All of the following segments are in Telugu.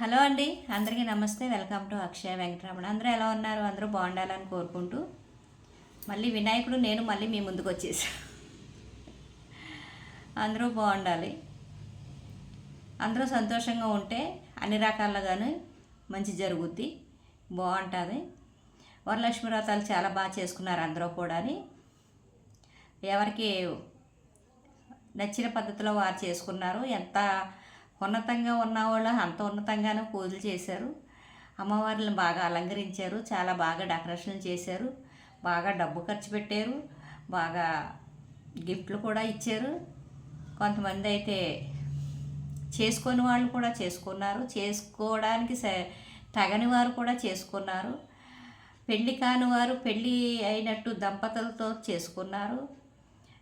హలో అండి అందరికీ నమస్తే. Welcome to Akshaya Venkataramana. అందరూ ఎలా ఉన్నారు? అందరూ బాగుండాలని కోరుకుంటూ మళ్ళీ వినాయకుడు నేను మళ్ళీ మీ ముందుకు వచ్చేసా. అందరూ బాగుండాలి. అందరూ సంతోషంగా ఉంటే అన్ని రకాలుగాను మంచి జరుగుద్ది. బాగుంటుంది. వరలక్ష్మి వ్రతాలు చాలా బాగా చేసుకున్నారు అందరూ కూడా ఎవరికి నచ్చిన పద్ధతిలో వారు చేసుకున్నారు. ఎంత ఉన్నతంగా ఉన్నవాళ్ళు అంత ఉన్నతంగానే పూజలు చేశారు. అమ్మవారిని బాగా అలంకరించారు. చాలా బాగా డెకరేషన్ చేశారు. బాగా డబ్బు ఖర్చు పెట్టారు. బాగా గిఫ్ట్లు కూడా ఇచ్చారు. కొంతమంది అయితే చేసుకొని వాళ్ళు కూడా చేసుకున్నారు. చేసుకోవడానికి స తగని వారు కూడా చేసుకున్నారు. పెళ్ళి కాని వారు పెళ్ళి అయినట్టు దంపతులతో చేసుకున్నారు.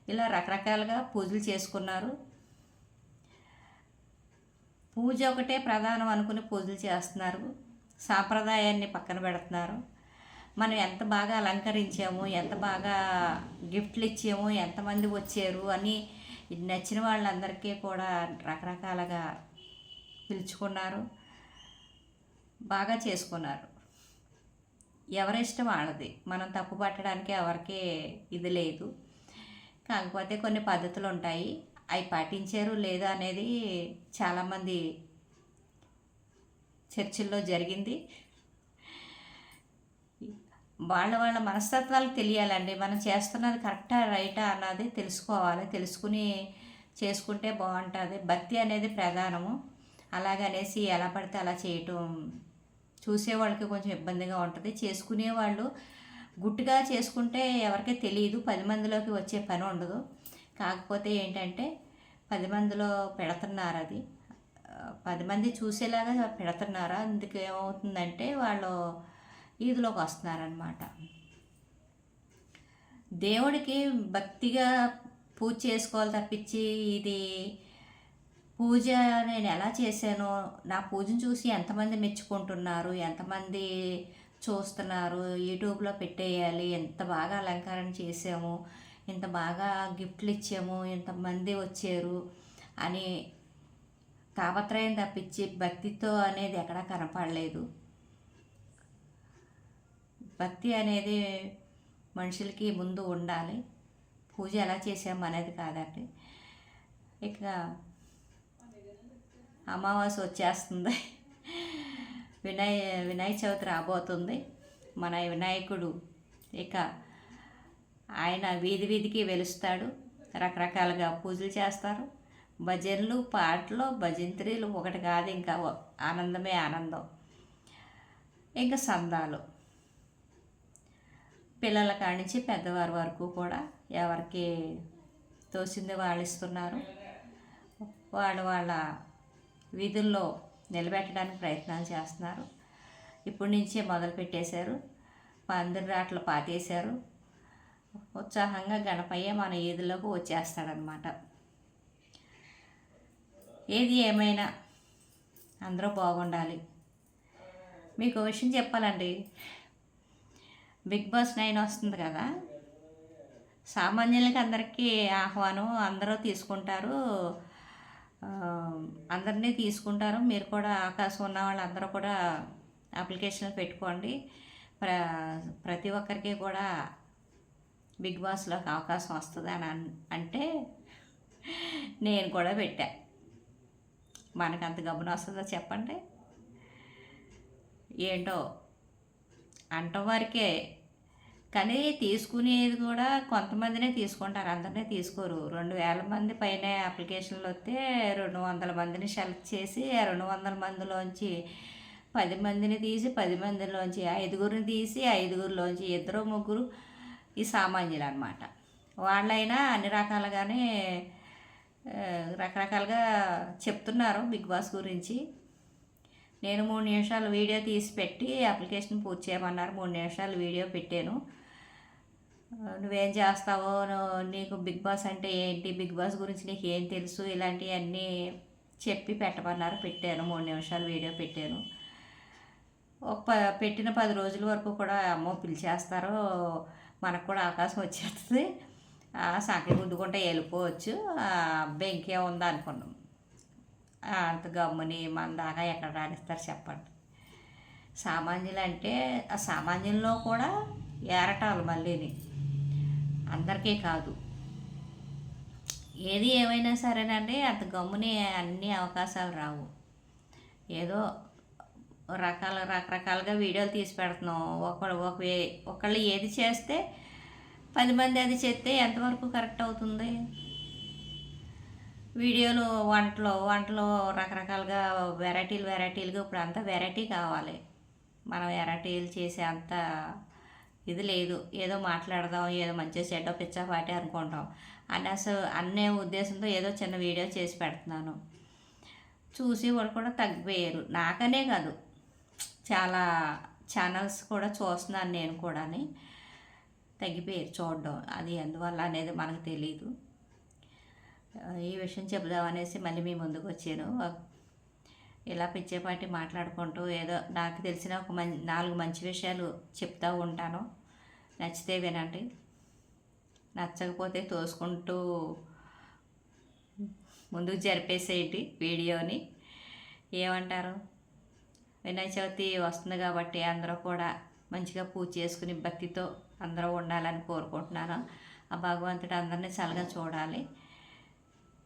ఇలా రకరకాలుగా పూజలు చేసుకున్నారు. పూజ ఒకటే ప్రధానం అనుకుని పూజలు చేస్తున్నారు. సాంప్రదాయాన్ని పక్కన పెడుతున్నారు. మనం ఎంత బాగా అలంకరించాము ఎంత బాగా గిఫ్ట్లు ఇచ్చాము ఎంతమంది వచ్చారు అని నచ్చిన వాళ్ళందరికీ కూడా రకరకాలుగా పిలుచుకున్నారు. బాగా చేసుకున్నారు. ఎవరి ఇష్టం వాళ్ళది. మనం తప్పు పట్టడానికి ఎవరికి ఇది లేదు. కాకపోతే కొన్ని పద్ధతులు ఉంటాయి అవి పాటించారు లేదా అనేది చాలామంది చర్చిల్లో జరిగింది. వాళ్ళ వాళ్ళ మనస్తత్వాలు తెలియాలండి. మనం చేస్తున్నది కరెక్టా రైటా అన్నది తెలుసుకోవాలి. తెలుసుకుని చేసుకుంటే బాగుంటుంది. భక్తి అనేది ప్రధానము. అలాగనేసి ఎలా పడితే అలా చేయటం చూసేవాళ్ళకి కొంచెం ఇబ్బందిగా ఉంటుంది. చేసుకునే వాళ్ళు గుట్టుగా చేసుకుంటే ఎవరికీ తెలియదు. పది మందిలోకి వచ్చే పని ఉండదు. కాకపోతే ఏంటంటే పది మందిలో పెడుతున్నారు అది. పది మంది చూసేలాగా పెడుతున్నారు. అందుకు ఏమవుతుందంటే వాళ్ళు ఈదులోకి వస్తున్నారనమాట దేవుడికి భక్తిగా పూజ చేసుకోవాలి తప్పించి ఇది పూజ నేను ఎలా చేశానో? నా పూజను చూసి ఎంతమంది మెచ్చుకుంటున్నారు? ఎంతమంది చూస్తున్నారు? యూట్యూబ్లో పెట్టేయాలి? ఎంత బాగా అలంకరణ చేసాము ఇంత బాగా గిఫ్ట్లు ఇచ్చాము ఇంతమంది వచ్చారు అని తాపత్రయం తప్పించి భక్తితో అనేది ఎక్కడా కనపడలేదు. భక్తి అనేది మనుషులకి ముందు ఉండాలి. పూజ ఎలా చేసాము అనేది కాదండి. ఇక అమావాస్య వచ్చేస్తుంది. వినాయ వినాయక చవితి రాబోతుంది. మన వినాయకుడు. ఇక ఆయన వీధి వీధికి వెలుస్తాడు. రకరకాలుగా పూజలు చేస్తారు. భజనలు పాటలు భజంత్రీలు ఒకటి కాదు ఇంకా ఆనందమే ఆనందం. ఇంకా సందాలు. పిల్లల కానించి పెద్దవారి వరకు కూడా ఎవరికి తోసింది వాళ్ళు ఇస్తున్నారు. వాళ్ళు వాళ్ళ వీధుల్లో నిలబెట్టడానికి ప్రయత్నాలు చేస్తున్నారు. ఇప్పటి నుంచే మొదలు పెట్టేశారు పందిరాట్లు పాతేశారు. ఉత్సాహంగా గణపయ్య మన ఈదులోకి వచ్చేస్తాడనమాట ఏది ఏమైనా అందరూ బాగుండాలి. మీకు విషయం చెప్పాలండి. బిగ్ బాస్ నైన్ వస్తుంది కదా. సామాన్యులకి అందరికీ ఆహ్వానం అందరూ తీసుకుంటారు. అందరినీ తీసుకుంటారు. మీరు కూడా అవకాశం ఉన్న వాళ్ళందరూ కూడా అప్లికేషన్ పెట్టుకోండి. ప్ర ప్రతి ఒక్కరికి కూడా బిగ్ బాస్లోకి అవకాశం వస్తుంది అని అంటే నేను కూడా పెట్టా. మనకు అంత గమనం వస్తుందో చెప్పండి. ఏంటో అంట వరకే కానీ తీసుకునేది కూడా కొంతమందినే తీసుకుంటారు అందరినీ తీసుకోరు. రెండు వేల మంది పైన అప్లికేషన్లు వస్తే రెండు వందల మందిని సెలెక్ట్ చేసి రెండు వందల మందిలోంచి పది మందిని తీసి పది మందిలోంచి ఐదుగురిని తీసి ఐదుగురిలోంచి ఇద్దరు ముగ్గురు ఈ సామాన్యులు అనమాట వాళ్ళైనా అన్ని రకాలుగానే రకరకాలుగా చెప్తున్నారు బిగ్ బాస్ గురించి. నేను మూడు నిమిషాలు వీడియో తీసి పెట్టి అప్లికేషన్ పూర్తి చేయమన్నారు. మూడు నిమిషాలు వీడియో పెట్టాను. నువ్వేం చేస్తావో నీకు బిగ్ బాస్ అంటే ఏంటి బిగ్ బాస్ గురించి నీకు ఏం తెలుసు ఇలాంటివన్నీ చెప్పి పెట్టమన్నారు. పెట్టాను మూడు నిమిషాలు వీడియో పెట్టాను. ఒక ప పెట్టిన పది రోజుల వరకు కూడా అమ్మో పిలిచేస్తారు మనకు కూడా అవకాశం వచ్చేస్తుంది. సంఖ్య గుద్దుకుంటే వెళ్ళిపోవచ్చు. బెంకే ఉంది అనుకున్నాం. అంత గమ్ముని మన దాకా ఎక్కడ రాణిస్తారు చెప్పండి. సామాన్యులు అంటే ఆ సామాన్యుల్లో కూడా ఏరటాలు మళ్ళీని. అందరికీ కాదు. ఏది ఏమైనా సరేనండి అంత గమ్ముని అన్ని అవకాశాలు రావు. ఏదో రకాల రకరకాలుగా వీడియోలు తీసి పెడుతున్నాం. ఒకళ్ళు ఒక వే- ఒకళ్ళు ఏది చేస్తే పది మంది అది చేస్తే ఎంతవరకు కరెక్ట్ అవుతుంది? వీడియోలు వంటలు వంటలు రకరకాలుగా వెరైటీలు వెరైటీలుగా ఇప్పుడు అంతా వెరైటీ కావాలి. మనం వెరైటీలు చేసే అంత ఇది లేదు. ఏదో మాట్లాడదాం ఏదో మంచిగా చెడ్డ పిచ్చాపాటి అనుకుంటాం. అని అసలు అనే ఉద్దేశంతో ఏదో చిన్న వీడియో చేసి పెడుతున్నాను. చూసి వాడు కూడా తగ్గిపోయారు. నాకనే కాదు. చాలా ఛానల్స్ కూడా చూస్తున్నాను నేను కూడాని. తగ్గిపోయారు చూడడం. అది ఎందువల్ల అనేది మనకు తెలియదు ఈ విషయం చెబుదామనేసి మళ్ళీ మీ ముందుకు వచ్చాను. ఇలా పిచ్చేపాటి మాట్లాడుకుంటూ ఏదో నాకు తెలిసిన ఒక మం నాలుగు మంచి విషయాలు చెప్తూ ఉంటాను. నచ్చితే వినండి. నచ్చకపోతే తోసుకుంటూ ముందుకు జరిపేసేయండి వీడియోని. ఏమంటారు? వినాయక చవితి వస్తుంది కాబట్టి అందరూ కూడా మంచిగా పూజ చేసుకుని భక్తితో అందరూ ఉండాలని కోరుకుంటున్నాను. ఆ భగవంతుడు అందరినీ చల్లగా చూడాలి.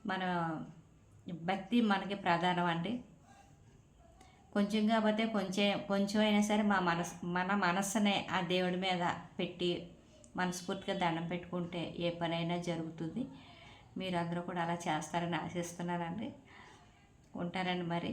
మన భక్తి మనకి ప్రధానం అండి. కొంచెం కాకపోతే కొంచెం కొంచెం అయినా సరే మా మనసు మన మనస్సునే ఆ దేవుడి మీద పెట్టి మనస్ఫూర్తిగా దండం పెట్టుకుంటే ఏ పనైనా జరుగుతుంది. మీరందరూ కూడా అలా చేస్తారని ఆశిస్తున్నానండి. ఉంటారండి మరి.